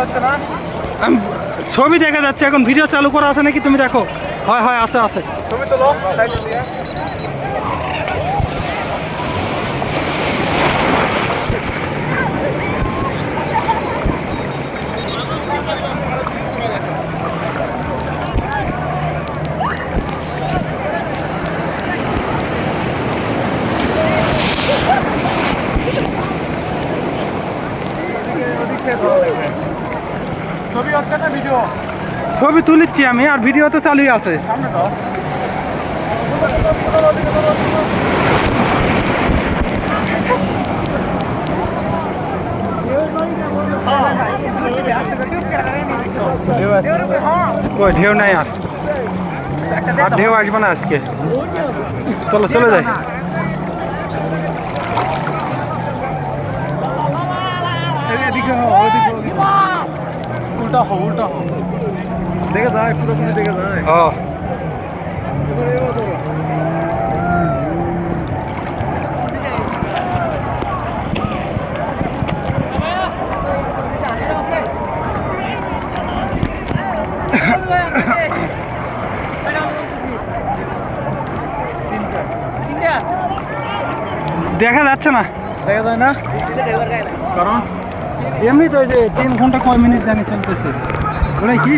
হচ্ছে না? আমি ছবি দেখা যাচ্ছে এখন ভিডিও চালু করা আছে নাকি তুমি দেখো? হয় হয় আছে আছে। ছবি ছবি হচ্ছে না ভিডিও ছবি তুলিচ্ছি আমি আর ভিডিও তো চালুই আছে। সামনে ঢেউ নাই আর। আর ঢেউ আসবে না আজকে। চলো চলে যাই। এদিকে উল্টা হো উল্টা হো দেখে যায় পুরোপুরি দেখে যায়। ও দেখা যাচ্ছে না। দেখা যায় না? কারণ এমনি তো যে তিন ঘণ্টা কয় মিনিট জানি চলতেছে। ওটাই কি?